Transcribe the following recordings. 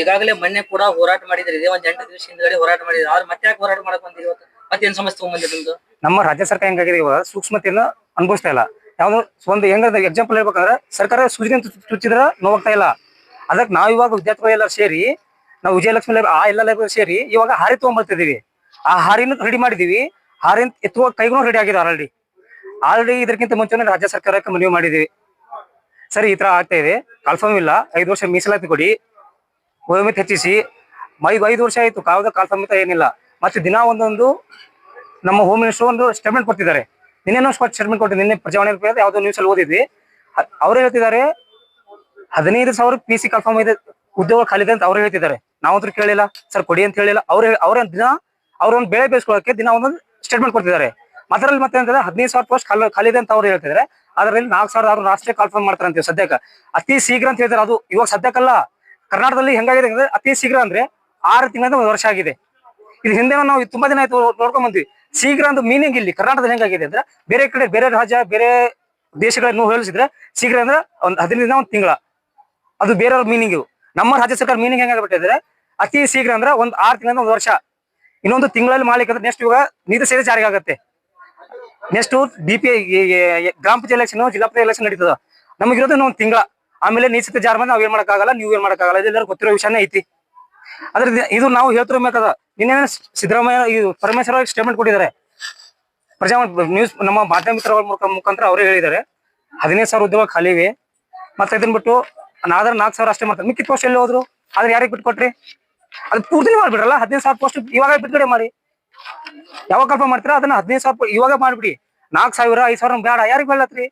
ಈಗಾಗಲೇ ಮೊನ್ನೆ ಕೂಡ ಹೋರಾಟ ಮಾಡಿದ್ರಿ. ಇದೇ ಒಂದ್ ಎಂಟು ದಿವಸ ಹಿಂದ್ಗಡೆ ಹೋರಾಟ ಮಾಡಿದ್ರಿ. ಅವ್ರು ಮತ್ತೆ ಯಾಕೆ ಹೋರಾಟ ಮಾಡಕ್ ಬಂದಿರಿ ಇವತ್ತು? ಮತ್ತೇನ್ ಸಮಸ್ಯೆ ತಗೊಂಡ್ಬಂದಿರಿ ನಿಮ್ದು? ನಮ್ಮ ರಾಜ್ಯ ಸರ್ಕಾರ ಹೆಂಗಾಗಿದೆ ಇವಾಗ? ಸೂಕ್ಷ್ಮತೆಯನ್ನ ಅನುಭವಿಸ್ತಾ ಇಲ್ಲ. ಯಾವ್ದು ಒಂದು ಹೆಂಗಂದ್ರೆ ಎಕ್ಸಾಂಪಲ್ ಹೇಳ್ಬೇಕಂದ್ರೆ ಸರ್ಕಾರ ಸೂಚನೆ ಚುಚ್ಚಿದ್ರ ನೋವಾಗ್ತಾ ಇಲ್ಲ. ಅದಕ್ಕೆ ನಾವು ಇವಾಗ ವಿದ್ಯಾರ್ಥಿಗಳು ಎಲ್ಲ ಸೇರಿ, ನಾವು ವಿಜಯಲಕ್ಷ್ಮಿ ಲೈಬ್ರರಿ ಆ ಎಲ್ಲ ಲೈಬ್ರರಿ ಸೇರಿ ಇವಾಗ ಹಾರಿ ತಗೊಂಡ್ಬರ್ತಿದೀವಿ ಆ ಹಾರಿನ ರೆಡಿ ಮಾಡಿದೀವಿ. ಹಾರಿನ ಎತ್ತುವ ಕೈಗೂ ರೆಡಿ ಆಗಿದೆ ಆಲ್ರೆಡಿ ಆಲ್ರೆಡಿ ಇದಕ್ಕಿಂತ ಮುಂಚೆನೇ ರಾಜ್ಯ ಸರ್ಕಾರಕ್ಕೆ ಮನವಿ ಮಾಡಿದೀವಿ. ಸರಿ, ಈ ತರ ಆಗ್ತಾ ಇದೆ. ಕನ್ಫರ್ಮ್ ಇಲ್ಲ. ಐದು ವರ್ಷ ಮೀಸಲಾತಿ ಕೊಡಿ. ವಯೋಮಿತಿ ಹೆಚ್ಚಿಸಿ ಐದು ಐದು ವರ್ಷ ಆಯ್ತು ಕಾಲ ಸಮೇತ ಏನಿಲ್ಲ. ಮತ್ತೆ ದಿನ ಒಂದೊಂದು ನಮ್ಮ ಹೋಮ್ ಮಿನಿಸ್ಟರ್ ಒಂದು ಸ್ಟೇಟ್ಮೆಂಟ್ ಕೊಡ್ತಿದ್ದಾರೆ ನಿನ್ನೆ ಸ್ಟೇಟ್ಮೆಂಟ್ ಕೊಟ್ಟು ನಿನ್ನೆ ಪ್ರಜಾವಾಣಿ ಯಾವುದೋ ನ್ಯೂಸ್ ಅಲ್ಲಿ ಓದಿದ್ವಿ. ಅವ್ರು ಹೇಳ್ತಿದ್ದಾರೆ, ಹದಿನೈದು ಸಾವಿರ ಪಿ ಸಿ ಕನ್ಫರ್ಮ್ ಇದೆ ಉದ್ಯೋಗ ಖಾಲಿ ಇದೆ ಅಂತ ಅವ್ರು ಹೇಳ್ತಿದ್ದಾರೆ. ನಾವಂತೂ ಕೇಳಿಲ್ಲ ಸರ್ ಕೊಡಿ ಅಂತ ಹೇಳಿಲ್ಲ. ಅವ್ರ ಅವ್ರ ದಿನ ಅವ್ರೊಂದು ಬೆಳೆ ಬೇಯಿಸ್ಕೊಳ್ಳೋಕೆ ದಿನ ಒಂದೊಂದು ಸ್ಟೇಟ್ಮೆಂಟ್ ಕೊಡ್ತಿದ್ದಾರೆ ಅದರಲ್ಲಿ ಮತ್ತೆ ಅಂತಂದ್ರೆ ಹದಿನೈದು ಸಾವಿರ ಪೋಸ್ಟ್ ಖಾಲಿ ಖಾಲಿ ಇದೆ ಅಂತ ಅವ್ರು ಹೇಳ್ತಿದ್ದಾರೆ. ಅದರಲ್ಲಿ ನಾಲ್ಕು ಸಾವಿರ ಅವ್ರು ರಾಷ್ಟ್ರೀಯ ಕನ್ಫರ್ಮ್ ಮಾಡ್ತಾರೆ ಅಂತೀವಿ ಸದ್ಯಕ್ಕೆ. ಅತಿ ಶೀಘ್ರ ಅಂತ ಹೇಳ್ತಾರೆ ಅದು ಇವಾಗ ಸದ್ಯಕ್ಕಲ್ಲ. ಕರ್ನಾಟಕದಲ್ಲಿ ಹೆಂಗಾಗಿದೆ ಅಂದ್ರೆ ಅತಿ ಶೀಘ್ರ ಅಂದ್ರೆ ಆರು ತಿಂಗಳಿಂದ ಒಂದು ವರ್ಷ ಆಗಿದೆ. ಇದು ಹಿಂದೆ ನಾವು ತುಂಬಾ ದಿನ ಆಯ್ತು ನೋಡ್ಕೊಂಡ್ ಬಂದ್ವಿ. ಶೀಘ್ರ ಅಂದ್ರೆ ಮೀನಿಂಗ್ ಇಲ್ಲಿ ಕರ್ನಾಟಕದಲ್ಲಿ ಹೆಂಗಾಗಿದೆ ಅಂದ್ರೆ ಬೇರೆ ಕಡೆ ಬೇರೆ ರಾಜ್ಯ, ಬೇರೆ ದೇಶಗಳನ್ನು ಹೋಲಿಸಿದ್ರೆ ಶೀಘ್ರ ಅಂದ್ರೆ ಒಂದ್ ಹದಿನೈದು ದಿನ, ಒಂದು ತಿಂಗಳ. ಅದು ಬೇರೆಯವ್ರ ಮೀನಿಂಗ್ ನಮ್ಮ ರಾಜ್ಯ ಸರ್ಕಾರ ಮೀನಿಂಗ್ ಹೆಂಗಾಗ್ಬಿಟ್ಟಿದ್ರೆ ಅತಿ ಶೀಘ್ರ ಅಂದ್ರೆ ಒಂದ್ ಆರು ತಿಂಗಳಿಂದ ಒಂದು ವರ್ಷ. ಇನ್ನೊಂದು ತಿಂಗಳಲ್ಲಿ ಮಾಡ್ಲಿಕ್ಕೆ ನೆಕ್ಸ್ಟ್ ಇವಾಗ ನೀತಿ ಸೇರಿ ಜಾರಿಗೆ ಆಗುತ್ತೆ. ನೆಕ್ಸ್ಟ್ ಬಿ ಪಿ ಗ್ರಾಮ ಪಂಚಾಯತ್ ಎಲೆಕ್ಷನ್ ಜಿಲ್ಲಾ ಪಂಚಾಯತ್ ಎಲೆಕ್ಷನ್ ನಡೀತದ. ನಮಗಿರೋದು ಇನ್ನೊಂದು ತಿಂಗಳ. ಆಮೇಲೆ ನೀಚಕ್ಕೆ ಜಾರ್ ಬಂದ್ ನಾವ್ ಏನ್ ಮಾಡಕ್ಕಾಗಲ್ಲ, ನೀವು ಏನ್ ಮಾಡಕ್ಕಾಗಲ್ಲ, ಇದೆಲ್ಲರೂ ಗೊತ್ತಿರೋ ವಿಷಯನೇ ಐತಿ. ಅದ್ರ ಇದು ನಾವು ಹೇಳ್ತಿರ್ಬೇಕದ ನಿನ್ನೆ ಸಿದ್ದರಾಮಯ್ಯ ಪರಮೇಶ್ವರ ಸ್ಟೇಟ್ಮೆಂಟ್ ಕೊಟ್ಟಿದ್ದಾರೆ. ಪ್ರಜಾ ನ್ಯೂಸ್ ನಮ್ಮ ಮಾಧ್ಯಮ ಮಿತ್ರಗಳ ಮುಖ ಮುಖಾಂತರ ಅವರೇ ಹೇಳಿದ್ದಾರೆ. ಹದಿನೈದು ಸಾವಿರ ಉದ್ಯೋಗ ಖಾಲಿ ಇವೆ. ಮತ್ತೆ ಇದನ್ನ ಬಿಟ್ಟು ನಾದ್ರ ನಾಲ್ಕು ಸಾವಿರ ಅಷ್ಟೇ ಮಾಡ್ತಾರೆ. ಮಿಕ್ಕಿ ಪೋಸ್ಟ್ ಎಲ್ಲಿ ಹೋದ್ರು? ಆದ್ರೆ ಯಾರಿಗೆ ಬಿಟ್ಟು ಕೊಟ್ರಿ ಅದು ಪೂರ್ತಿ ಮಾಡ್ಬಿಡ್ರಲ್ಲ, ಹದಿನೈದು ಸಾವಿರ ಪೋಸ್ಟ್ ಇವಾಗ ಬಿಡುಗಡೆ ಮಾಡಿ. ಯಾವಾಗ ಕಲ್ಪ ಮಾಡ್ತೀರಾ? ಅದನ್ನ ಹದಿನೈದು ಸಾವಿರ ಇವಾಗ ಮಾಡ್ಬಿಡಿ. ನಾಲ್ಕು ಸಾವಿರ, ಐದು ಸಾವಿರ ಬೇಡ, ಯಾರಿಗೆ ಬೇಡತ್ರಿ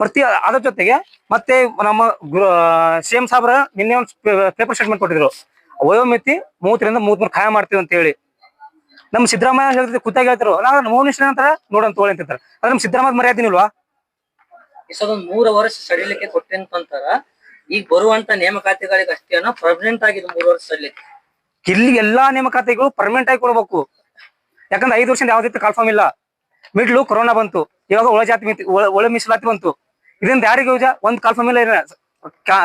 ಪ್ರತಿ ಅದ್ರ ಜೊತೆಗೆ ಮತ್ತೆ ನಮ್ಮ ಸಿಎಂ ಸಾಬ್ರ ನಿನ್ನೆ ಒಂದು ಪೇಪರ್ ಸ್ಟೇಟ್ಮೆಂಟ್ ಕೊಟ್ಟಿದ್ರು. ವಯೋಮಿತಿ ಮೂವತ್ತರಿಂದ ಮೂವತ್ಮೂರು ಖಾಯ ಮಾಡ್ತೀವಿ ಅಂತ ಹೇಳಿ. ನಮ್ಮ ಸಿದ್ದರಾಮಯ್ಯ ಹೇಳ್ತಿದ್ರು ಕುತ್ತಾಗಿ ಹೇಳ್ತಾರೋ ನಾವು ಮೂರು ನಿಮಿಷ ನಂತರ ನೋಡೋಣ ತಗೊಳ್ಳಿ ಅಂತ ಹೇಳ್ತಾರೆ. ಅದ್ರ ನಮ್ಮ ಸಿದ್ದರಾಮಯ್ಯ ಮರ್ಯಾದಿನಿಲ್ವಾ ಇಷ್ಟೊಂದು ಮೂರು ವರ್ಷ ಸಡಿಲಿಕ್ಕೆ ಕೊಟ್ಟಿಂತಂತಾರ ಈಗ ಬರುವಂತ ನೇಮಕಾತಿಗಳಿಗೆ ಅಷ್ಟೇ ಅನ್ನೋ ಪರ್ಮನೆಂಟ್ ಆಗಿದೆ ಮೂರು ವರ್ಷ ಸಡಿಲಿಕ್ಕೆ ಇಲ್ಲಿ ಎಲ್ಲಾ ನೇಮಕಾತಿಗಳು ಪರ್ಮನೆಂಟ್ ಆಗಿ ಕೊಡ್ಬೇಕು. ಯಾಕಂದ್ರೆ ಐದು ವರ್ಷದಿಂದ ಯಾವ್ದಿತ್ತು ಕನ್ಫರ್ಮ್ ಇಲ್ಲ. ಮಿಡ್ಲು ಕೊರೋನಾ ಬಂತು. ಇವಾಗ ಒಳ ಜಾತಿ ಒಳ ಮೀಸಲಾತಿ ಬಂತು. ಇದರಿಂದ ಯಾರಿಗೂ ಯೂಜ ಒಂದ್ ಕಾಲ್ಫಾರ್ಮ್ ಇಲ್ಲ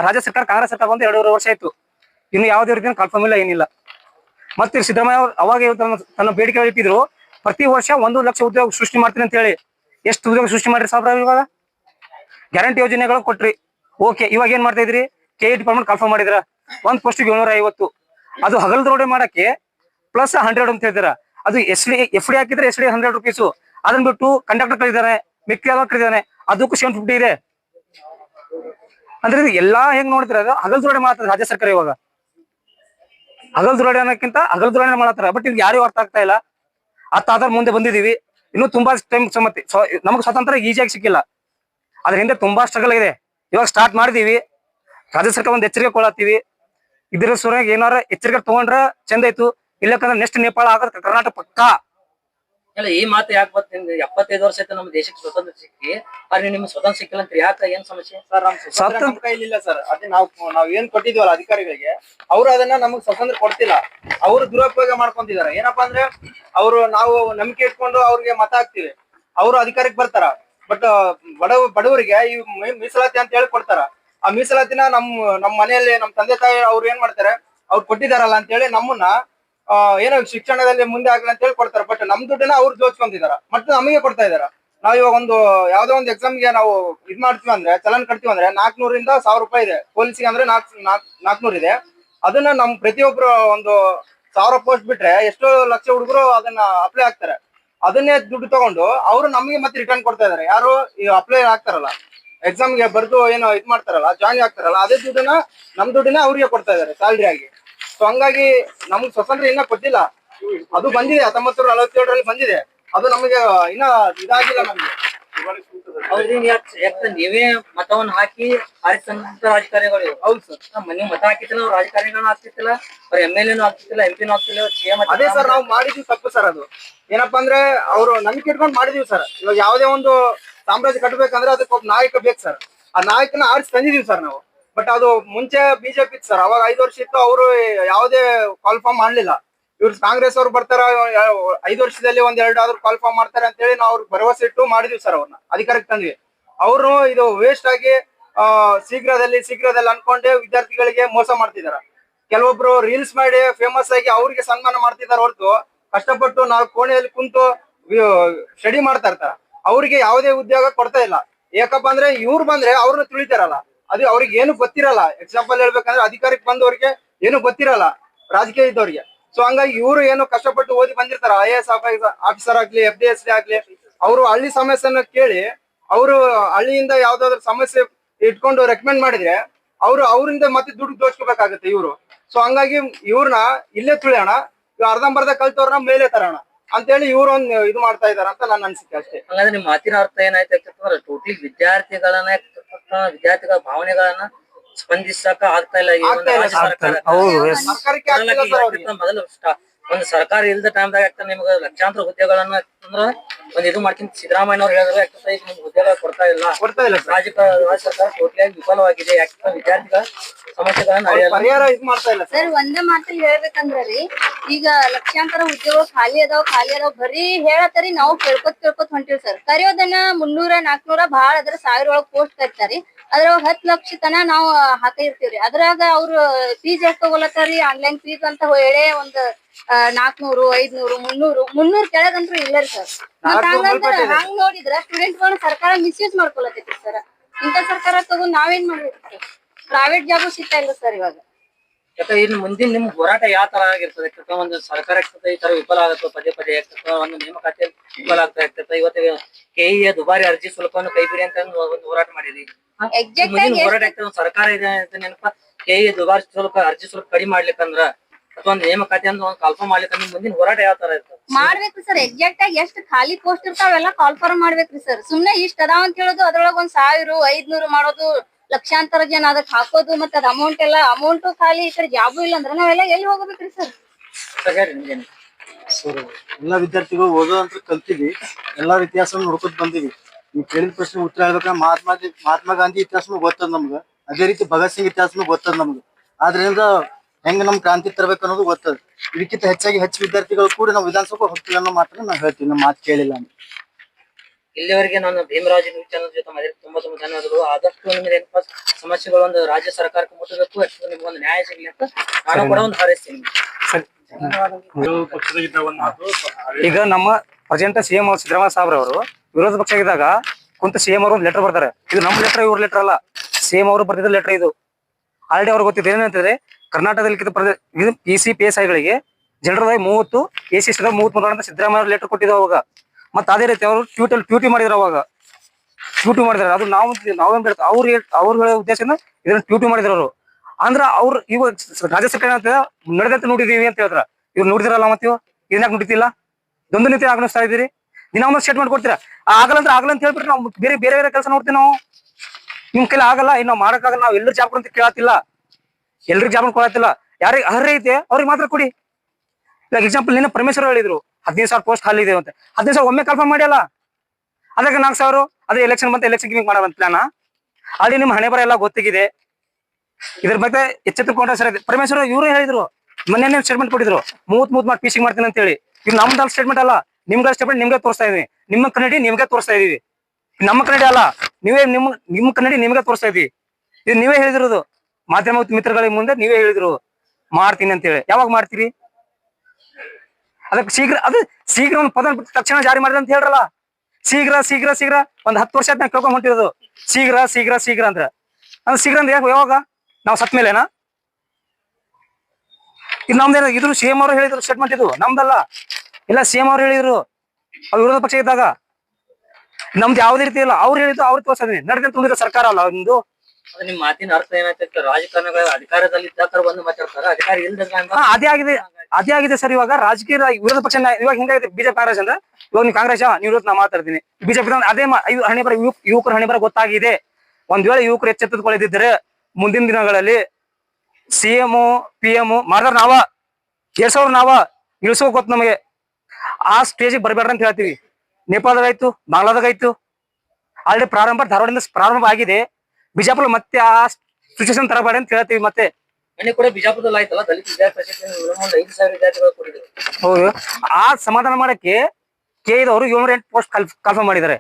ರಾಜ್ಯ ಸರ್ಕಾರ, ಕಾಂಗ್ರೆಸ್ ಸರ್ಕಾರ ಬಂದು ಎರಡೂವರೆ ವರ್ಷ ಆಯ್ತು. ಇನ್ನು ಯಾವುದೇ ರೀತಿಯ ಕಾಲ್ಫಾರ್ಮ್ ಇಲ್ಲ ಏನಿಲ್ಲ. ಮತ್ತೆ ಸಿದ್ದರಾಮಯ್ಯ ಅವರು ಅವಾಗ ತನ್ನ ಬೇಡಿಕೆ ಇಟ್ಟಿದ್ರು. ಪ್ರತಿ ವರ್ಷ ಒಂದು ಲಕ್ಷ ಉದ್ಯೋಗ ಸೃಷ್ಟಿ ಮಾಡ್ತೀನಿ ಅಂತ ಹೇಳಿ. ಎಷ್ಟು ಉದ್ಯೋಗ ಸೃಷ್ಟಿ ಮಾಡ್ರಿ ಸಾವಿರ ಇವಾಗ? ಗ್ಯಾರಂಟಿ ಯೋಜನೆಗಳು ಕೊಟ್ರಿ. ಓಕೆ ಇವಾಗ ಏನ್ ಮಾಡ್ತಾ ಇದ್ರಿ? ಕೆ ಡಿಪಾರ್ಟ್ಮೆಂಟ್ ಕನ್ಫರ್ಮ್ ಮಾಡಿದ್ರ ಒಂದ್ ಪೋಸ್ಟಿಗೆ ಏಳ್ನೂರ ಐವತ್ತು ಅದು ಹಗಲ್ ರೋಡೆ ಮಾಡಕ್ಕೆ ಪ್ಲಸ್ ಹಂಡ್ರೆಡ್ ಅಂತ ಹೇಳ್ತೀರ? ಅದು ಎಸ್ ಡಿ ಎಫ್ ಡಿ ಹಾಕಿದ್ರೆ ಎಸ್ ಡಿ ಹಂಡ್ರೆಡ್ ರುಪೀಸು ಅದನ್ನ ಬಿಟ್ಟು ಕಂಡಕ್ಟರ್ ಕಳಿದಾರೆ ಮಿಕ್ಕಿ ಯಾವ ಕಳಿದಾನೆ ಅದಕ್ಕೂ ಸೆವೆನ್ ಫಿಫ್ಟಿ ಇದೆ. ಅಂದ್ರೆ ಎಲ್ಲಾ ಹೆಂಗ್ ನೋಡ್ತಿರ ಹಗಲ್ ರೋಡೆ ಮಾಡ್ತಾರೆ ರಾಜ್ಯ ಸರ್ಕಾರ ಇವಾಗ. ಹಗಲ್ ರೋಡೆ ಅನ್ನೋಕ್ಕಿಂತ ಹಗಲ್ ರೋಡೆ ಮಾಡತ್ತಾರ. ಬಟ್ ಇದು ಯಾರಿಗೂ ಅರ್ಥ ಆಗ್ತಾ ಇಲ್ಲ. ಅತ್ತ ಆದ್ರ ಮುಂದೆ ಬಂದಿದೀವಿ. ಇನ್ನು ತುಂಬಾ ಟೈಮ್ ಸಮತಿ ನಮಗೆ ಸ್ವಾತಂತ್ರ್ಯ ಈಸಿಯಾಗಿ ಸಿಕ್ಕಿಲ್ಲ. ಅದ್ರ ಹಿಂದೆ ತುಂಬಾ ಸ್ಟ್ರಗಲ್ ಇದೆ ಇವಾಗ ಸ್ಟಾರ್ಟ್ ಮಾಡಿದೀವಿ. ರಾಜ್ಯ ಸರ್ಕಾರ ಒಂದು ಎಚ್ಚರಿಕೆ ಕೊಡತ್ತೀವಿ. ಇದ್ರ ಸುರಾಗ ಏನಾರ ಎಚ್ಚರಿಕೆ ತಗೊಂಡ್ರ ಚಂದ ಆಯ್ತು. ಇಲ್ಲಕಂದ್ರೆ ನೆಕ್ಸ್ಟ್ ನೇಪಾಳ ಆಗೋದ್ ಕರ್ನಾಟಕ ಪಕ್ಕಾ. ಅಲ್ಲ ಈ ಮಾತು ಯಾಕೆ ಬರ್ತೀನಿ ಎಪ್ಪತ್ತೈದು ವರ್ಷ ಆಯ್ತು ನಮ್ಮ ದೇಶಕ್ಕೆ ಸ್ವತಂತ್ರ ಸಿಕ್ಕಿ. ಆದ್ರೆ ನಿಮ್ಗೆ ಸ್ವತಂತ್ರ ಸಿಕ್ಕಿಲ್ಲ ಅಂತ ಯಾಕೆ ಏನ್ ಸಮಸ್ಯೆ? ಸರ್ ನಮ್ ಸ್ವತಂತ್ರ ಕೈಲಿಲ್ಲ ಸರ್. ಅದೇ ನಾವು ನಾವ್ ಏನ್ ಕೊಟ್ಟಿದ್ವಲ್ಲ ಅಧಿಕಾರಿಗಳಿಗೆ ಅವ್ರು ಅದನ್ನ ನಮಗ್ ಸ್ವತಂತ್ರ ಕೊಡ್ತಿಲ್ಲ. ಅವ್ರು ದುರುಪಯೋಗ ಮಾಡ್ಕೊಂತಿದಾರೆ ಏನಪ್ಪಾ ಅಂದ್ರೆ ಅವರು ನಾವು ನಂಬಿಕೆ ಇಟ್ಕೊಂಡು ಅವ್ರಿಗೆ ಮತ ಹಾಕ್ತಿವಿ. ಅವರು ಅಧಿಕಾರಕ್ಕೆ ಬರ್ತಾರ. ಬಟ್ ಬಡವ ಬಡವರಿಗೆ ಈ ಮೀ- ಮೀಸಲಾತಿ ಅಂತ ಹೇಳಿ ಕೊಡ್ತಾರ. ಆ ಮೀಸಲಾತಿನ ನಮ್ ನಮ್ ಮನೆಯಲ್ಲಿ ನಮ್ ತಂದೆ ತಾಯಿ ಅವ್ರು ಏನ್ ಮಾಡ್ತಾರೆ? ಅವ್ರು ಕೊಟ್ಟಿದಾರಲ್ಲ ಅಂತ ಹೇಳಿ ನಮ್ಮನ್ನ ಏನೋ ಶಿಕ್ಷಣದಲ್ಲಿ ಮುಂದೆ ಆಗಲಿ ಅಂತ ಹೇಳಿ ಕೊಡ್ತಾರೆ ಬಟ್ ನಮ್ ದುಡ್ಡನ್ನ ಅವ್ರು ಜೋಚ್ಕೊಂತಿದಾರ ಮತ್ತೆ ನಮಗೆ ಕೊಡ್ತಾ ಇದಾರ. ನಾವ್ ಇವಾಗ ಒಂದು, ಯಾವ್ದೋ ಒಂದು ಎಕ್ಸಾಮ್ಗೆ ನಾವು ಇದ್ ಮಾಡ್ತೀವಿ ಅಂದ್ರೆ, ಚಲನ್ ಕಟ್ತೀವಿ ಅಂದ್ರೆ ನಾಲ್ಕನೂರಿಂದ ಸಾವಿರ ರೂಪಾಯಿ ಇದೆ. ಪೊಲೀಸಿಗೆ ಅಂದ್ರೆ ನಾಲ್ಕ್ ನಾಲ್ಕ್ ನಾಲ್ಕನೂರ್ ಇದೆ. ಅದನ್ನ ನಮ್ ಪ್ರತಿಯೊಬ್ರು ಒಂದು ಸಾವಿರ ಪೋಸ್ಟ್ ಬಿಟ್ರೆ ಎಷ್ಟೋ ಲಕ್ಷ ಹುಡುಗರು ಅದನ್ನ ಅಪ್ಲೈ ಆಗ್ತಾರೆ. ಅದನ್ನೇ ದುಡ್ಡು ತಗೊಂಡು ಅವರು ನಮಗೆ ಮತ್ತೆ ರಿಟರ್ನ್ ಕೊಡ್ತಾ ಇದಾರೆ. ಯಾರು ಅಪ್ಲೈ ಆಗ್ತಾರಲ್ಲ ಎಕ್ಸಾಮ್ಗೆ ಬರೆದು ಏನೋ ಇದ್ ಮಾಡ್ತಾರಲ್ಲ ಜಾಯಿನ್ ಆಗ್ತಾರಲ್ಲ, ಅದೇ ದುಡ್ಡನ್ನ ನಮ್ ದುಡ್ಡನ್ನ ಅವ್ರಿಗೆ ಕೊಡ್ತಾ ಇದಾರೆ ಸ್ಯಾಲ್ರಿ ಆಗಿ. ಸೊ ಹಂಗಾಗಿ ನಮ್ಗೆ ಸ್ವತಂತ್ರ ಇನ್ನ ಕೊಟ್ಟಿಲ್ಲ. ಅದು ಬಂದಿದೆ ಹತ್ತೊಂಬತ್ತು ನೂರ ನಲವತ್ತೇಳರಲ್ಲಿ ಬಂದಿದೆ. ಅದು ನಮಗೆ ಇನ್ನ ಇದಾಗಿಲ್ಲ ನಮ್ಗೆ. ನೀವೇ ಮತವನ್ನ ಹಾಕಿ ಆರಿಸಂತ ರಾಜಕಾರಣಿಗಳು. ಹೌದು ಸರ್. ನೀವು ಮನೆ ಮತ ಹಾಕಿತ್ತಿಲ್ಲ ಅವ್ರು ರಾಜಕಾರಣಿಗಳನ್ನ ಹಾಕ್ತಿತ್ತಿಲ್ಲ ಅವ್ರ ಎಂ ಎಲ್ ಎನು ಆಗ್ತಿತ್ತಿಲ್ಲ ಎಂ ಪಿನೂ ಆಗ್ತಿಲ್ಲ ಸಿಎಂ ಅದೇ ಸರ್ ನಾವು ಮಾಡಿದ್ವಿ ತಪ್ಪು ಸರ್ ಅದು. ಏನಪ್ಪಾ ಅಂದ್ರೆ ಅವರು ನಂಬಿಕೆ ಇಟ್ಕೊಂಡು ಮಾಡಿದೀವಿ ಸರ್. ಇವಾಗ ಯಾವುದೇ ಒಂದು ಸಾಮ್ರಾಜ್ಯ ಕಟ್ಟಬೇಕಂದ್ರೆ ಅದಕ್ಕೆ ಒಬ್ಬ ನಾಯಕ ಬೇಕು ಸರ್. ಆ ನಾಯಕನ ಆರಿಸಿ ತಂದಿದೀವಿ ಸರ್ ನಾವು. ಬಟ್ ಅದು ಮುಂಚೆ ಬಿಜೆಪಿ ಇತ್ತು ಸರ್ ಅವಾಗ ಐದು ವರ್ಷ ಇತ್ತು ಅವರು ಯಾವುದೇ ಕಾಲ್ ಫಾರ್ಮ್ ಮಾಡ್ಲಿಲ್ಲ. ಇವ್ರು ಕಾಂಗ್ರೆಸ್ ಅವ್ರು ಬರ್ತಾರ ಐದು ವರ್ಷದಲ್ಲಿ ಒಂದ್ ಎರಡು ಆದ್ರೂ ಕಾಲ್ ಫಾರ್ಮ್ ಮಾಡ್ತಾರೆ ಅಂತ ಹೇಳಿ ನಾವು ಅವ್ರಿಗೆ ಭರವಸೆ ಇಟ್ಟು ಮಾಡಿದ್ವಿ ಸರ್ ಅವ್ರನ್ನ. ಅಧಿಕಾರಕ್ಕೆ ತಂದ್ವಿ. ಅವರು ಇದು ವೇಸ್ಟ್ ಆಗಿ ಆ, ಶೀಘ್ರದಲ್ಲಿ ಶೀಘ್ರದಲ್ಲಿ ಅನ್ಕೊಂಡೆ ವಿದ್ಯಾರ್ಥಿಗಳಿಗೆ ಮೋಸ ಮಾಡ್ತಿದಾರ. ಕೆಲವೊಬ್ರು ರೀಲ್ಸ್ ಮಾಡಿ ಫೇಮಸ್ ಆಗಿ ಅವ್ರಿಗೆ ಸನ್ಮಾನ ಮಾಡ್ತಿದಾರ ಹೊರತು ಕಷ್ಟಪಟ್ಟು ನಾವು ಕೋಣೆಯಲ್ಲಿ ಕುಂತು ಸ್ಟಡಿ ಮಾಡ್ತಾ ಇರ್ತಾರ. ಅವ್ರಿಗೆ ಯಾವುದೇ ಉದ್ಯೋಗ ಕೊಡ್ತಾ ಇಲ್ಲ. ಯಾಕಪ್ಪ ಅಂದ್ರೆ ಇವ್ರು ಬಂದ್ರೆ ಅವ್ರನ್ನ ತಿಳಿತಾರಲ್ಲ. ಅದು ಅವ್ರಿಗೆ ಏನು ಗೊತ್ತಿರಲ್ಲ. ಎಕ್ಸಾಂಪಲ್ ಹೇಳ್ಬೇಕಂದ್ರೆ ಅಧಿಕಾರಕ್ಕೆ ಬಂದವರಿಗೆ ಏನು ಗೊತ್ತಿರಲ್ಲ. ರಾಜಕೀಯ ಇದ್ದವ್ರಿಗೆ. ಸೊ ಹಂಗಾಗಿ ಇವರು ಏನು ಕಷ್ಟಪಟ್ಟು ಓದಿ ಬಂದಿರ್ತಾರ. ಐ ಎಸ್ ಆಫೀಸರ್ ಆಗ್ಲಿ ಎಫ್ ಡಿ ಎಸ್ ಆಗ್ಲಿ, ಅವರು ಹಳ್ಳಿ ಸಮಸ್ಯೆನ ಕೇಳಿ, ಅವರು ಹಳ್ಳಿಯಿಂದ ಯಾವ್ದಾದ್ರು ಸಮಸ್ಯೆ ಇಟ್ಕೊಂಡು ರೆಕಮೆಂಡ್ ಮಾಡಿದ್ರೆ, ಅವರು ಅವರಿಂದ ಮತ್ತೆ ದುಡ್ಡು ದೋಚ್ಕೋಬೇಕಾಗತ್ತೆ ಇವರು. ಸೊ ಹಂಗಾಗಿ ಇವ್ರನ್ನ ಇಲ್ಲೇ ತುಳಿಯೋಣ ಇವ್ ಅರ್ಧಂಬರ್ಧ ಕಲ್ತವ್ರನ್ನ ಮೇಲೆ ತರೋಣ ಅಂತೇಳಿ ಇವ್ರು ಒಂದ್ ಇದು ಮಾಡ್ತಾ ಇದಾರ ಅಂತ ನನ್ನ ಅನ್ಸುತ್ತೆ ಅಷ್ಟೇ. ಹಂಗಂದ್ರೆ ನಿಮ್ಮ ಮಾತಿನ ಅರ್ಥ ಏನಾಯ್ತು ಟೋಟಲ್ ವಿದ್ಯಾರ್ಥಿಗಳನ್ನ ವಿದ್ಯಾರ್ಥಿಗಳ ಭಾವನೆಗಳನ್ನ ಸ್ಪಂದಿಸಕ ಆಗ್ತಾ ಇಲ್ಲ ಈ ಒಂದು ರಾಜ್ಯ ಸರ್ಕಾರ ಮೊದಲು ಒಂದು ಸರ್ಕಾರ ಇಲ್ಲದ ಟೈಮ್ದಾಗ ನಿಮ್ಗೆ ಲಕ್ಷಾಂತರ ಹುದ್ದೆಗಳನ್ನ ಅಂದ್ರ ಒಂದ್ ಇದು ಮಾಡ್ತೀನಿ. ಸಿದ್ದರಾಮಯ್ಯ ಅವ್ರು ಹೇಳಿದ್ರು ಎಕ್ಸರ್ಸೈಸ್ ನಿಮ್ಗೆ ಉದ್ಯೋಗ ಕೊಡ್ತಾ ಇಲ್ಲ. ಕೊಡ್ತಾ ಇಲ್ಲ ಸರ್. ರಾಜ್ಯ ರಾಜ್ಯ ಸರ್ಕಾರ ಟೋಟಲಿ ವಿಫಲವಾಗಿದೆ. ಯಾಕಂದ್ರೆ ವಿದ್ಯಾರ್ಥಿಗಳ ಸಮಸ್ಯೆಗಳನ್ನ ಅವ್ರು ಅರಿಯಲ್ಲ ಪರಿಹಾರ ಇದು ಮಾಡ್ತಾ ಇಲ್ಲ ಸರ್. ಸರ್ ಒಂದೇ ಮಾತಲ್ಲಿ ಹೇಳ್ಬೇಕಂದ್ರ ರೀ ಈಗ ಲಕ್ಷಾಂತರ ಉದ್ಯೋಗ ಖಾಲಿ ಅದಾವ ಖಾಲಿ ಅದಾವ ಬರೀ ಹೇಳತ್ತರಿ ನಾವು ಕೇಳ್ಕೊತ್ ಕೇಳ್ಕೊತ್ ಹೊಂಟಿವಿ ಸರ್. ಕರೆಯೋದನ್ನ ಮುನ್ನೂರ ನಾಲ್ಕನೂರ ಬಹಳ ಅದ್ರ ಸಾವಿರ ಒಳಗ್ ಪೋಸ್ಟ್ ಕರಿತಾರಿ ಅದ್ರೊಳಗ ಹತ್ ಲಕ್ಷ ತನ ನಾವು ಹಾಕಿರ್ತೀವ್ರಿ ಅದ್ರಾಗ ಅವ್ರು ಫೀಸ್ ಎಷ್ಟ್ ತಗೊಳತ್ತಾರಿ ಆನ್ಲೈನ್ ಫೀಸ್ ಅಂತ ಹೇಳೇ ಒಂದ್ ನಾಲ್ಕನೂರು ಐದ್ನೂರು ಮುನ್ನೂರು ಮುನ್ನೂರ್ ಕೆಳಗಂತೂ ಇಲ್ಲ ಸರ್. ಮತ್ತ ಹಂಗಂದ್ರ ಹಂಗ್ ನೋಡಿದ್ರ ಸ್ಟೂಡೆಂಟ್ ಗಳನ್ನ ಸರ್ಕಾರ ಮಿಸ್ಯೂಸ್ ಮಾಡ್ಕೊಳತೈತಿ ಸರ್. ಇಂಥ ಸರ್ಕಾರ ತಗೊಂಡ್ ನಾವೇನ್ ಮಾಡ್ಬೇಕು ಸರ್? ಪ್ರೈವೇಟ್ ಜಾಬು ಸಿಗ್ತಾ ಇಲ್ಲ ಸರ್ ಇವಾಗ. ಯಾಕಂದ್ರೆ ಇನ್ನು ಮುಂದಿನ ನಿಮ್ ಹೋರಾಟ ಯಾವ ತರ ಆಗಿರ್ತದೆ? ಯಾಕಂದ್ರೆ ಒಂದು ಸರ್ಕಾರ ಆಗ್ತದೆ ಈ ತರ ವಿಫಲ ಆಗುತ್ತೆ ಪದೇ ಪದೇ ಆಗ್ತದೆ ಒಂದು ನೇಮಕಾತಿ ವಿಫಲ ಆಗ್ತಾ ಇರ್ತದೆ ಇವತ್ತು ಕೆಇಎ ದುಬಾರಿ ಅರ್ಜಿ ಸ್ವಲ್ಪವನ್ನು ಕೈಬಿಡಿ ಅಂತ ಒಂದು ಹೋರಾಟ ಮಾಡಿರಿ? ಮುಂದಿನ ಹೋರಾಟ ಆಗ್ತದೆ ಸರ್ಕಾರ ಇದೆ ಅಂತ ನೆನಪ ಕೆಇ ದುಬಾರಿ ಸ್ವಲ್ಪ ಅರ್ಜಿ ಸ್ವಲ್ಪ ಕಡಿಮೆ ಮಾಡ್ಲಿಕ್ಕಂದ್ರ ಅಥವಾ ಒಂದು ನೇಮಕಾತಿ ಅಂತ ಒಂದು ಕಲ್ಪ ನಿಮ್ ಮುಂದಿನ ಹೋರಾಟ ಯಾವ ತರ ಇರ್ತದೆ? ಮಾಡ್ಬೇಕ್ರಿ ಸರ್ ಎಕ್ಸಾಕ್ಟ್ ಆಗಿ ಎಷ್ಟ್ ಖಾಲಿ ಪೋಸ್ಟ್ ಇರ್ತಾವೆಲ್ಲ ಕಾಲ್ಫಾರ್ಮ್ ಮಾಡ್ಬೇಕ್ರಿ ಸರ್ ಸುಮ್ನೆ ಇಷ್ಟ ಅದಾವ ಅಂತ ಹೇಳೋದು ಅದ್ರೊಳಗ ಒಂದ್ ಸಾವಿರ ಐದ್ನೂರು ಮಾಡೋದು ಲಕ್ಷಾಂತರ ಜನ ಅದಕ್ಕೆ ಹಾಕೋದು ಮತ್ತೆ ಅದ್ ಅಮೌಂಟ್ ಎಲ್ಲ ಅಮೌಂಟ್ ಖಾಲಿ ಈ ಕಡೆ ಜಾಬು ಇಲ್ಲ ಅಂದ್ರೆ ನಾವೆಲ್ಲ ಎಲ್ಲಿ ಹೋಗ್ಬೇಕ್ರಿ ಸರ್ ಸರ್ ಎಲ್ಲ ನಿಮ್ಗೇನು? ಸರ್ ಎಲ್ಲಾ ವಿದ್ಯಾರ್ಥಿಗಳು ಓದೋದಂತ ಕಲ್ತೀವಿ ಎಲ್ಲಾ ಇತಿಹಾಸ ನೋಡ್ಕೊತ ಬಂದೀವಿ. ನೀವು ಕೇಳಿದ ಪ್ರಶ್ನೆ ಉತ್ತರ ಹೇಳ್ಬೇಕಂದ್ರೆ ಮಹಾತ್ಮ ಮಹಾತ್ಮ ಗಾಂಧಿ ಇತಿಹಾಸನು ಗೊತ್ತದ ನಮ್ಗ. ಅದೇ ರೀತಿ ಭಗತ್ ಸಿಂಗ್ ಇತಿಹಾಸನು ಗೊತ್ತದ ನಮ್ಗೆ. ಆದ್ರಿಂದ ಹೆಂಗ್ ನಮ್ ಕ್ರಾಂತಿ ತರಬೇಕು ಅನ್ನೋದು ಗೊತ್ತದ ಇದಕ್ಕಿಂತ ಹೆಚ್ಚಾಗಿ ಹೆಚ್ಚು ವಿದ್ಯಾರ್ಥಿಗಳು ಕೂಡ ನಾವು ವಿಧಾನಸಭೆ ಹೋಗ್ತೀವಿ ಅನ್ನೋ ಮಾತ್ರ ನಾವು ಹೇಳ್ತೀವಿ ನಮ್ಮ ಮಾತು ಕೇಳಿಲ್ಲ ಅಂತ ಇಲ್ಲಿವರೆಗೆ ನಾನು ಭೀಮರಾಜ್ ನ್ಯೂಸ್ ಚಾನಲ್ ಜೊತೆ ಮಾತಾಡಿ ತುಂಬಾ ತುಂಬಾ ಧನ್ಯವಾದಗಳು. ಆದಷ್ಟು ನಿಮಗೆ ಫಸ್ಟ್ ಸಮಸ್ಯೆಗಳು ಒಂದು ರಾಜ್ಯ ಸರ್ಕಾರಕ್ಕೆ ಮುಟ್ಟಬೇಕು ಅಷ್ಟು ನಿಮ್ಗೆ ಒಂದು ನ್ಯಾಯ ಸಿಗಲಿ ಅಂತ ನಾನು ಕೂಡ ಒಂದು ಹಾರೈಸ್ತೀನಿ. ಈಗ ನಮ್ಮ ಪ್ರೆಸೆಂಟ್ ಸಿಎಂ ಸಿದ್ದರಾಮಯ್ಯ ಸಾಹೇಬ್ರ ಅವರು ವಿರೋಧ ಪಕ್ಷ ಇದ್ದಾಗ ಕುಂತ ಸಿಎಂ ಅವರು ಒಂದು ಲೆಟರ್ ಬರ್ತಾರೆ. ಇದು ನಮ್ಮ ಲೆಟರ್ ಇವ್ರ ಲೆಟರ್ ಅಲ್ಲ. ಸಿಎಂ ಅವರು ಬರ್ತಿದ್ದ ಲೆಟರ್ ಇದು. ಆಲ್ರೆಡಿ ಅವ್ರಿಗೆ ಗೊತ್ತಿದೆ ಏನಂತಂದ್ರೆ ಕರ್ನಾಟಕದಲ್ಲಿ ಇದು ಪಿ ಸಿ ಪಿ ಎಸ್ ಐಗಳಿಗೆ ಜನರದಾಗಿ ಮೂವತ್ತು ಎ ಸಿ ಮೂವತ್ತ್ ಮೂರು ಅಂತ ಸಿದ್ದರಾಮಯ್ಯ ಲೆಟರ್ ಕೊಟ್ಟಿದ್ರು ಅವಾಗ. ಮತ್ತೆ ಅದೇ ರೀತಿ ಅವರು ಟ್ಯೂಟಲ್ ಟ್ಯೂಟಿ ಮಾಡಿದ್ರು ಅವಾಗ. ಟ್ಯೂಟಿ ಮಾಡಿದ್ರು. ಅದು ನಾವು ನಾವೇನ್ ಹೇಳ್ತಾ ಅವ್ರು ಅವ್ರ ಉದ್ದೇಶನ ಇದನ್ನ ಟ್ಯೂಟಿ ಮಾಡಿದ್ರು ಅವರು. ಅಂದ್ರ ಅವ್ರು ಇವಾಗ ರಾಜ್ಯ ಸರ್ಕಾರ ಅಂತ ನಡೆದಂತೆ ನೋಡಿದೀವಿ ಅಂತ ಹೇಳ್ತಾರ. ಇವ್ರು ನೋಡಿದಿರಲ್ಲ ಮತ್ತೆ ಇದನ್ನ ನೋಡಿತಿಲ್ಲ? ದೊಂದು ನೀತಿ ಇದೀರಿ ದಿನ ಒಂದು ಸ್ಟೇಟ್ಮೆಂಟ್ ಕೊಡ್ತೀರಾ? ಆಗಲ್ಲ ಅಂದ್ರೆ ಆಗಲ್ಲ ಅಂತ ಹೇಳ್ಬಿಟ್ರೆ ನಾವು ಬೇರೆ ಬೇರೆ ಬೇರೆ ಕೆಲಸ ನೋಡ್ತೀವಿ ನಾವು. ನಿಮ್ ಕೈಲಿ ಆಗಲ್ಲ, ಇನ್ನು ಮಾಡಕ್ಕಾಗಲ್ಲ, ನಾವು ಎಲ್ಲರೂ ಅಂತ ಕೇಳತ್ತಿಲ್ಲ. ಎಲ್ರಿಗೂ ಜಾಬ್ ಕೊಡತ್ತಿಲ್ಲ. ಯಾರಿಗೆ ಅರ್ಹ ಐತೆ ಅವ್ರಿಗೆ ಮಾತ್ರ ಕೊಡಿ. ಇವಾಗ ಎಕ್ಸಾಂಪಲ್ ನಿನ್ನ ಪರಮೇಶ್ವರ ಹೇಳಿದ್ರು, ಹದಿನೈದು ಸಾವಿರ ಪೋಸ್ಟ್ ಖಾಲಿ ಅಂತ. ಹದಿನೈದು ಸಾವಿರ ಒಮ್ಮೆ ಕನ್ಫರ್ಮ್ ಮಾಡಿಯಲ್ಲ. ಅದಕ್ಕೆ ನಾಲ್ಕು ಸಾವಿರ, ಅದೇ ಎಲೆಕ್ಷನ್ ಬಂತ ಎಲೆಕ್ಷನ್ ಗಿಮಿಂಗ್ ಮಾಡೋ ಪ್ಲಾನ ಅಲ್ಲಿ ನಿಮ್ಮ ಹಣೆ ಬರ ಎಲ್ಲ ಗೊತ್ತಿಗಿದೆ. ಇದ್ರ ಬಗ್ಗೆ ಎಚ್ಚೆತ್ತುಕೊಂಡ್ರೆ ಸರ್ ಪರಮೇಶ್ವರ ಇವರು ಹೇಳಿದ್ರು, ಮೊನ್ನೆ ಸ್ಟೇಟ್ಮೆಂಟ್ ಕೊಟ್ಟಿದ್ರು. ಮೂವತ್ ಮೂವತ್ ಮಾಡಿ ಪೀಸಿಂಗ್ ಮಾಡ್ತೀನಿ ಅಂತ ಹೇಳಿ ಇದು ನಮ್ದು ಸ್ಟೇಟ್ಮೆಂಟ್ ಅಲ್ಲ. ನಿಮ್ಗೆ ಸ್ಟೇಟ್ಮೆಂಟ್ ನಿಮ್ಗೆ ತೋರಿಸ್ತಾ ಇದೀವಿ ನಿಮ್ಮ ಕನ್ನಡಿ ನಿಮ್ಗೆ ತೋರಿಸ್ತಾ ಇದೀವಿ. ಇದು ನಮ್ಮ ಕನ್ನಡಿ ಅಲ್ಲ. ನೀವೇ ನಿಮ್ಮ ನಿಮ್ಮ ಕನ್ನಡಿ ನಿಮ್ಗೆ ತೋರಿಸ್ತಾ ಇದೀವಿ. ಇದು ನೀವೇ ಹೇಳಿದಿರೋದು. ಮಾಧ್ಯಮ ಮಿತ್ರಗಳ ಮುಂದೆ ನೀವೇ ಹೇಳಿದ್ರು, ಮಾಡ್ತೀನಿ ಅಂತ ಹೇಳಿ ಯಾವಾಗ ಮಾಡ್ತೀರಿ? ಅದಕ್ಕೆ ಶೀಘ್ರ, ಅದು ಶೀಘ್ರ ಒಂದು ಪದ ತಕ್ಷಣ ಜಾರಿ ಮಾಡಿದ್ರೆ ಅಂತ ಹೇಳ್ರಲ್ಲ. ಶೀಘ್ರ ಶೀಘ್ರ ಶೀಘ್ರ. ಒಂದ್ ಹತ್ತು ವರ್ಷ ಆಯ್ತು ಕೇಳ್ಕೊಂಡ್ ಹೊಂಟಿರೋದು. ಶೀಘ್ರ ಶೀಘ್ರ ಶೀಘ್ರ ಅಂದ್ರೆ. ಅಂದ್ರೆ ಶೀಘ್ರ ಅಂದ್ರೆ ಯಾವಾಗ? ನಾವು ಸತ್ ಮೇಲೆನಾ? ಇದು ನಮ್ದೇನ ಇದ್ರು ಸಿಎಂ ಅವರು ಹೇಳಿದ್ರು ಸ್ಟೇಟ್ಮೆಂಟ್ ಇದು. ನಮ್ದಲ್ಲ. ಇಲ್ಲ ಸಿಎಂ ಅವ್ರು ಹೇಳಿದ್ರು. ಅವ್ರು ವಿರೋಧ ಪಕ್ಷ ಇದ್ದಾಗ. ನಮ್ದು ಯಾವ್ದೇ ರೀತಿ ಇಲ್ಲ. ಅವ್ರು ಹೇಳಿದ್ದು ಅವ್ರು ನಡೆದಂತ ತುಂಬಿದ ಸರ್ಕಾರ ಅಲ್ಲ ಒಂದು ಮಾತಿನ ಅರ್ಥ ಏನಾಯ್ತು ರಾಜಕಾರಣಿಗಳ ಅಧಿಕಾರದಲ್ಲಿ ಬಂದು ಮಾತಾಡ್ತಾರೆ, ಅಧಿಕಾರ ಅದೇ ಆಗಿದೆ. ಅದೇ ಆಗಿದೆ ಸರ್ ಇವಾಗ. ರಾಜಕೀಯ ವಿರೋಧ ಪಕ್ಷ ಇವಾಗ ಹಿಂಗಾಗಿದೆ? ಬಿಜೆಪಿ ಕಾಂಗ್ರೆಸ್ ಅಂದ್ರೆ ಇವಾಗ ನೀವು ಕಾಂಗ್ರೆಸ್ ನೀವು ನಾ ಮಾತಾಡ್ತೀನಿ. ಬಿಜೆಪಿ ಅದೇ ಹಣೆ ಬರ ಯುವಕರ ಹಣೆ ಬರ ಗೊತ್ತಾಗಿದೆ. ಒಂದ್ ವೇಳೆ ಯುವಕರು ಎಚ್ಚೆತ್ತುಕೊಳ್ಳದಿದ್ದರೆ ಮುಂದಿನ ದಿನಗಳಲ್ಲಿ ಸಿಎಂ ಪಿ ಎಂ ಮಾಡಿದ್ರ ನಾವ. ಎರ್ಸೋರ್ ನಾವ. ಇಳಿಸೋ ಗೊತ್ತು ನಮಗೆ. ಆ ಸ್ಟೇಜಿಗೆ ಬರಬೇಡ್ರಿ ಅಂತ ಹೇಳ್ತೀವಿ. ನೇಪಾಳದಾಗ ಆಯ್ತು, ಬಾಂಗ್ಲಾದಾಗ ಆಯ್ತು. ಆಲ್ರೆಡಿ ಪ್ರಾರಂಭ ಧಾರವಾಡದಿಂದ ಪ್ರಾರಂಭ ಆಗಿದೆ. ಬಿಜಾಪುರ ಮತ್ತೆ ಆ ಸಿಚುವೇಶನ್ ತರಬೇಡ ಅಂತ ಹೇಳ್ತೀವಿ ಮತ್ತೆ. ಮನೆ ಕೂಡ ಬಿಜಾಪುರದಲ್ಲಿ ಆಯ್ತಲ್ಲ ದಲಿತ ವಿದ್ಯಾರ್ಥಿ ಪರಿಷತ್ತಿನ ಒಂದು ಐದು ಸಾವಿರ ವಿದ್ಯಾರ್ಥಿಗಳು ಕೊಟ್ಟಿದ್ರು ಹೌದು. ಆ ಸಮಾಧಾನ ಮಾಡಕ್ಕೆ ಕೆ ಅವರು ಏಳ್ನೂರ ಎಂಟು ಪೋಸ್ಟ್ ಕನ್ಫರ್ಮ್ ಮಾಡಿದ್ದಾರೆ.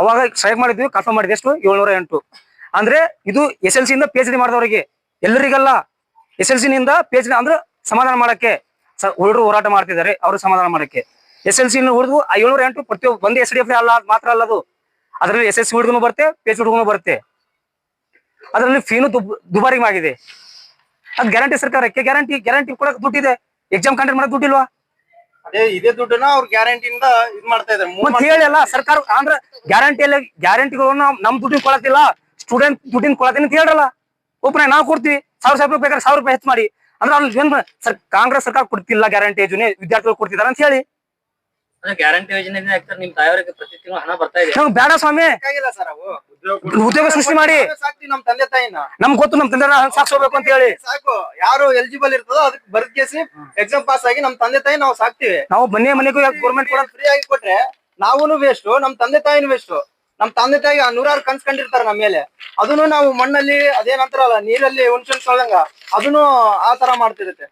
ಅವಾಗ ಸ್ಟ್ರೈಕ್ ಮಾಡಿದ್ವಿ ಕನ್ಫರ್ಮ್ ಮಾಡಿದ್ವಿ ಎಷ್ಟು ಏಳ್ನೂರ ಎಂಟು. ಅಂದ್ರೆ ಇದು ಎಸ್ ಎಲ್ ಸಿ ಇಂದ ಪಿ ಎಚ್ ಡಿ ಮಾಡಿದವರಿಗೆ ಎಲ್ಲರಿಗಲ್ಲ ಎಸ್ ಎಲ್ ಸಿ ನಿಂದ ಡಿ ಅಂದ್ರೆ ಸಮಾಧಾನ ಮಾಡಕ್ಕೆ ಹುಡುಗರು ಹೋರಾಟ ಮಾಡ್ತಿದ್ದಾರೆ ಅವರು ಸಮಾಧಾನ ಮಾಡಕ್ಕೆ. ಎಸ್ ಎಲ್ ಸಿ ಹುಡುಗರು ಏಳ್ನೂರ ಎಂಟು ಪ್ರತಿಯೊಬ್ಬ ಒಂದೇ ಎಸ್ ಡಿ ಎಫ್ ಅಲ್ಲ ಮಾತ್ರ ಅಲ್ಲ ಅದು. ಅದರಲ್ಲಿ ಎಸ್ ಎಸ್ ಸಿ ಹುಡುಗನು ಬರುತ್ತೆ ಪೇಜ್ ಹುಡುಗನು ಬರುತ್ತೆ. ಅದರಲ್ಲಿ ಫೀನು ದುಬಾರಿ ಆಗಿದೆ ಅದ್ ಗ್ಯಾರಂಟಿ ಸರ್ಕಾರಕ್ಕೆ ಗ್ಯಾರಂಟಿ ಗ್ಯಾರಂಟಿ ಕೊಡಕ್ ದುಡ್ಡಿದೆ. ಎಕ್ಸಾಮ್ ಕಂಡಕ್ಟ್ ಮಾಡಕ್ ದುಡ್ಡಿಲ್ವಾ? ಅದೇ ಇದೇ ದುಡ್ಡನ್ನ ಅವ್ರ ಗ್ಯಾರಂಟಿಯಿಂದ ಇದ್ ಮಾಡ್ತಾ ಇದಾರೆ move ಮತ್ತೆ ಮಾಡ್ತಾ ಹೇಳಿ ಅಲ್ಲ ಸರ್ಕಾರ ಅಂದ್ರೆ ಗ್ಯಾರಂಟಿಯಲ್ಲಿ ಗ್ಯಾರಂಟಿಗಳನ್ನ ನಮ್ ದುಡ್ಡಿನ ಕೊಡಕ್ತಿಲ್ಲ ಸ್ಟೂಡೆಂಟ್ ದುಡ್ಡಿನ ಕೊಡತೀನಿ ಅಂತ ಹೇಳ್ರಲ್ಲ. ಒಬ್ಬನೇ ನಾವು ಕೊಡ್ತೀವಿ. ಸಾವಿರ ಸಾವಿರ ರೂಪಾಯಿ ಬೇಕಾದ್ರೆ ಸಾವಿರ ರೂಪಾಯಿ ಹೆಚ್ಚು ಮಾಡಿ. ಅಂದ್ರೆ ಏನ್ ಕಾಂಗ್ರೆಸ್ ಸರ್ಕಾರ ಕೊಡ್ತಿಲ್ಲ ಗ್ಯಾರಂಟಿ ಜೂನಿಯರ್ ವಿದ್ಯಾರ್ಥಿಗಳು ಕೊಡ್ತಿದಾರೆ ಅಂತ ಹೇಳಿ. ಗ್ಯಾರಂಟಿ ಯೋಜನೆ ನಿಮ್ ತಾಯಿಯವರಿಗೆ ಪ್ರತಿ ತಿಂಗಳು ಹಣ ಬರ್ತಾ ಇದೆ. ನಮ್ಗೆ ಬೇಡ ಸ್ವಾಮಿ. ಬೇಕಾಗಿಲ್ಲ ಸರ್ ಅವು. ಉದ್ಯೋಗ ಸೃಷ್ಟಿ ಮಾಡಿ. ಸಾಕ್ತೀವಿ ನಮ್ ತಂದೆ ತಾಯಿನ? ನಮ್ ಗೊತ್ತು ನಮ್ ತಂದೆ ಸಾಕ್ಸೋಬೇಕು ಅಂತ ಹೇಳಿ. ಸಾಕು. ಯಾರು ಎಲಿಜಿಬಲ್ ಇರ್ತದೋ ಅದಕ್ಕೆ ಬರ್ದ್ ಕೇಸಿ ಎಕ್ಸಾಮ್ ಪಾಸ್ ಆಗಿ ನಮ್ ತಂದೆ ತಾಯಿ ನಾವು ಸಾಕ್ತಿವಿ. ನಾವು ಮನೆ ಮನೆಗೂ ಗೌರ್ಮೆಂಟ್ ಕೊಡ ಫ್ರೀ ಆಗಿ ಕೊಟ್ರೆ ನಾವೂನು ವೇಸ್ಟ್ ನಮ್ ತಂದೆ ತಾಯಿನೂ ವೇಸ್ಟ್ ನಮ್ ತಂದೆ ತಾಯಿ ನೂರಾರು ಕನ್ಸ್ ಕಂಡಿರ್ತಾರ ನಮ್ಮ ಮೇಲೆ. ಅದನ್ನು ನಾವು ಮಣ್ಣಲ್ಲಿ ಅದೇನಂತಾರಲ್ಲ ನೀರಲ್ಲಿ ಸೊಳ್ದಂಗ ಅದನ್ನು ಆ ತರ ಮಾಡ್ತಿರುತ್ತೆ.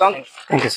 Thank you